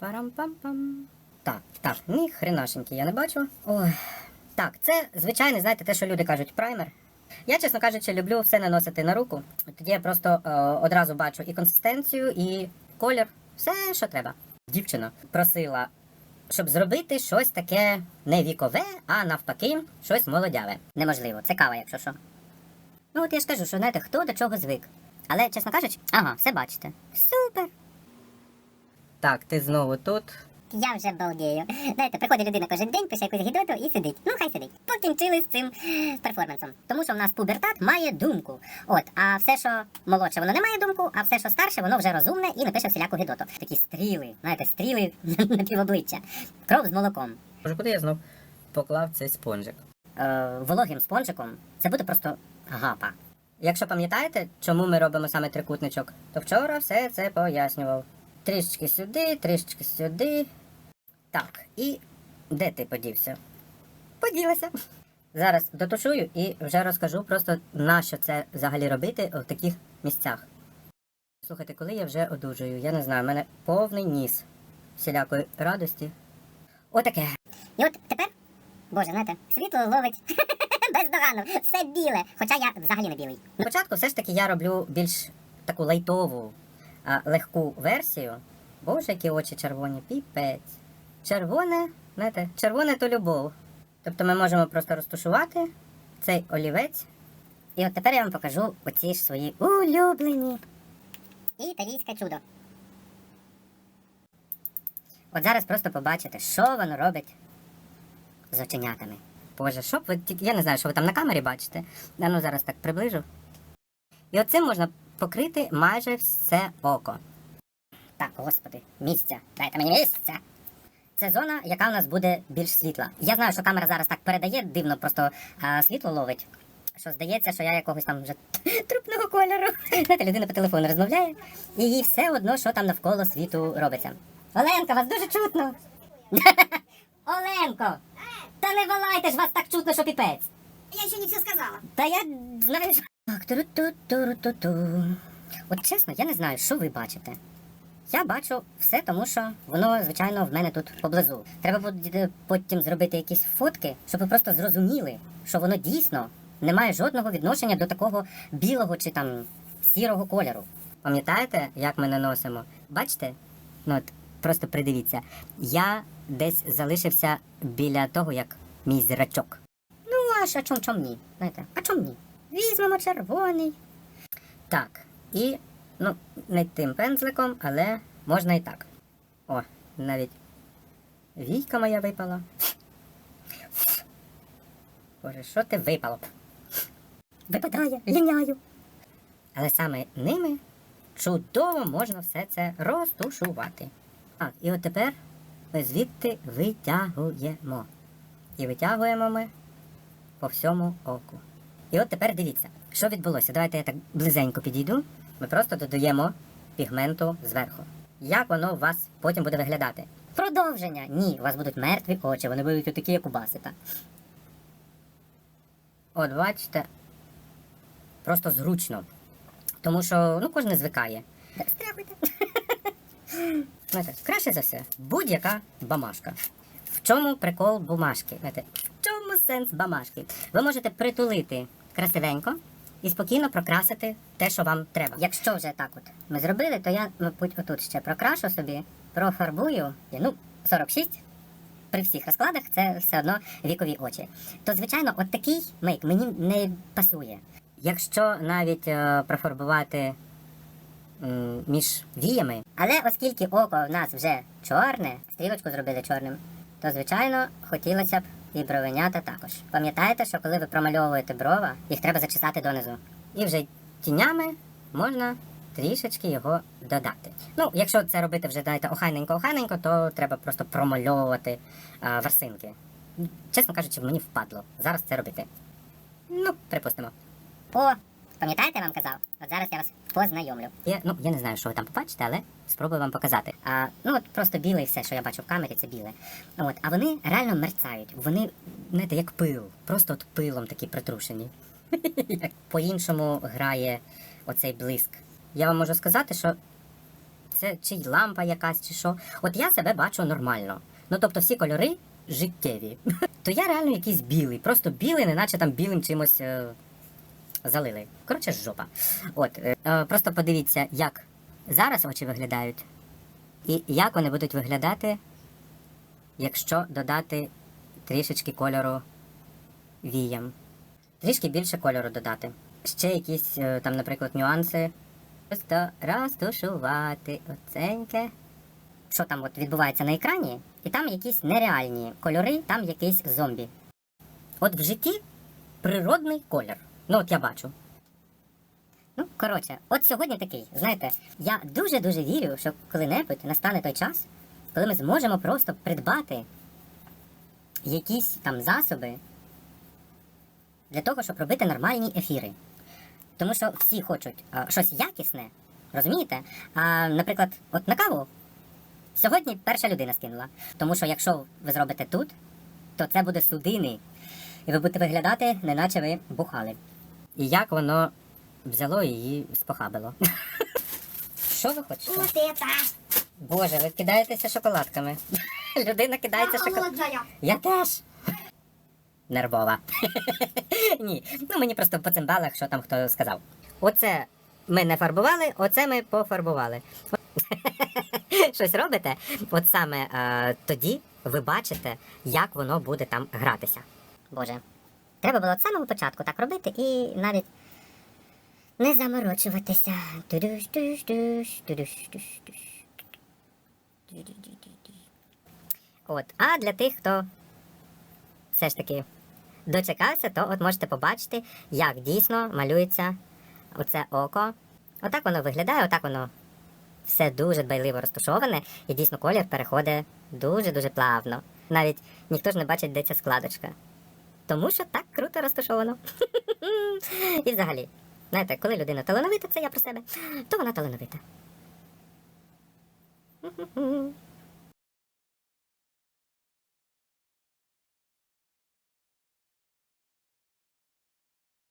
Парам-пам-пам. Так, так, ні хренашеньки, я не бачу. Ой. Так, це звичайний, знаєте, те, що люди кажуть, праймер. Я, чесно кажучи, люблю все наносити на руку. Тоді я просто е, одразу бачу і консистенцію, і колір, все, що треба. Дівчина просила, щоб зробити щось таке не вікове, а навпаки, щось молодяве. Неможливо, це кава, якщо що. Ну, от я ж кажу, що знаєте, хто до чого звик. Але, чесно кажучи, ага, все бачите. Супер. Так, ти знову тут. Я вже балдею. Знаєте, приходить людина кожен день, пише якусь гідоту і сидить. Ну, хай сидить. Покінчили з цим перформансом. Тому що в нас пубертат має думку. От, а все, що молодше, воно не має думку, а все, що старше, воно вже розумне і напише всіляку гідоту. Такі стріли, знаєте, стріли на півобличчя. Кров з молоком. Може, куди я знов поклав цей спонжик? Е, вологим спонжиком це буде просто гапа. Якщо пам'ятаєте, чому ми робимо саме трикутничок, то вчора все це пояснював. Трішечки сюди, трішечки сюди. Так, і де ти подівся? Поділася. Зараз дотушую і вже розкажу просто на що це взагалі робити в таких місцях. Слухайте, коли я вже одужую, я не знаю, в мене повний ніс всілякої радості. Отаке. І от тепер, боже, знаєте, світло ловить бездоганно, все біле. Хоча я взагалі не білий. Спочатку все ж таки я роблю більш таку лайтову, легку версію. Боже, які очі червоні, піпець. Червоне, знаєте, червоне то любов. Тобто ми можемо просто розташувати цей олівець. І от тепер я вам покажу оці ж свої улюблені. Італійське чудо. От зараз просто побачите, що воно робить з оченятами. Боже, що ви. Я не знаю, що ви там на камері бачите. А ну зараз так приближу. І оцим можна покрити майже все око. Так, господи, місця. Дайте мені місця. Це зона, яка у нас буде більш світла. Я знаю, що камера зараз так передає, дивно, просто а, світло ловить. Що здається, що я якогось там вже трупного кольору. Знаєте, людина по телефону розмовляє, і їй все одно, що там навколо світу робиться. Оленка, вас дуже чутно. Оленко! Та не валайте ж вас так чутно, що піпець. Я ще не все сказала. Та я знаю, що... Так, туру-ту-туру-ту-ту. От чесно, я не знаю, що ви бачите. Я бачу все, тому що воно, звичайно, в мене тут поблизу. Треба потім зробити якісь фотки, щоб ви просто зрозуміли, що воно дійсно не має жодного відношення до такого білого чи там сірого кольору. Пам'ятаєте, як ми наносимо? Бачите? Ну от просто придивіться. Я десь залишився біля того, як мій зрачок. Ну, а що чом чом ні? Знаєте, а чом ні? Візьмемо червоний. Так, і ну, не тим пензликом, але можна і так. О, навіть війка моя випала. Боже, що ти випало? Випадає, ліняю. Але саме ними чудово можна все це розтушувати. Так, і от тепер ми звідти витягуємо. І витягуємо ми по всьому оку. І от тепер дивіться, що відбулося. Давайте я так близенько підійду. Ми просто додаємо пігменту зверху. Як воно у вас потім буде виглядати? Продовження. Ні, у вас будуть мертві очі, вони будуть такі, як у басита. От бачите, просто зручно. Тому що ну, кожен звикає. Стряхуйте. Знаєте, краще за все, будь-яка бамашка. В чому прикол бумажки? Знаєте, чому сенс бамашки? Ви можете притулити красивенько і спокійно прокрасити те, що вам треба. Якщо вже так от ми зробили, то я, мабуть, отут ще прокрашу собі, профарбую, ну, 46. При всіх розкладах це все одно вікові очі. То, звичайно, от такий мейк мені не пасує. Якщо навіть е, профарбувати між віями. Але оскільки око в нас вже чорне, стрілочку зробили чорним, то звичайно хотілося б і бровенята також. Пам'ятаєте, що коли ви промальовуєте брова, їх треба зачесати донизу. І вже тінями можна трішечки його додати. Ну, якщо це робити вже знаєте, охайненько-охайненько, то треба просто промальовувати а, ворсинки. Чесно кажучи, мені впадло зараз це робити. Ну, припустимо. О, пам'ятаєте, я вам казав? От зараз я вас познайомлю. Я, ну, я не знаю, що ви там побачите, але спробую вам показати. А, ну, от просто біле все, що я бачу в камері, це біле. От, а вони реально мерцають. Вони, знаєте, як пил. Просто от пилом такі притрушені. По-іншому грає оцей блиск. Я вам можу сказати, що це чи лампа якась, чи що. От я себе бачу нормально. Ну тобто всі кольори життєві. То я реально якийсь білий, просто білий, неначе там білим чимось е, залили. Коротше, жопа. От, е, е, просто подивіться, як зараз очі виглядають, і як вони будуть виглядати, якщо додати трішечки кольору віям. Трішки більше кольору додати. Ще якісь е, там, наприклад, нюанси. Просто розтушувати оценьке. Що там от відбувається на екрані, і там якісь нереальні кольори, там якийсь зомбі. От в житті природний колір. Ну, от я бачу. Ну, коротше, от сьогодні такий. Знаєте, я дуже-дуже вірю, що коли-небудь настане той час, коли ми зможемо просто придбати якісь там засоби для того, щоб робити нормальні ефіри. Тому що всі хочуть а, щось якісне, розумієте? А, наприклад, от на каву сьогодні перша людина скинула. Тому що якщо ви зробите тут, то це буде судини. І ви будете виглядати, неначе ви бухали. І як воно взяло і її спохабило. Що ви хочете? Мутица. Боже, ви кидаєтеся шоколадками. Людина кидається шоколадками. Я теж. Нервова. Ні. Ну мені просто по цимбалах, що там хто сказав. Оце ми не фарбували, оце ми пофарбували. Щось робите, от саме е, тоді ви бачите, як воно буде там гратися. Боже. Треба було з самого початку так робити і навіть не заморочуватися. От. А для тих, хто все ж таки дочекався, то от можете побачити, як дійсно малюється оце око. Отак воно виглядає, отак воно все дуже дбайливо розташоване, і дійсно колір переходить дуже-дуже плавно. Навіть ніхто ж не бачить, де ця складочка. Тому що так круто розташовано. І взагалі, знаєте, коли людина талановита, це я про себе, то вона талановита.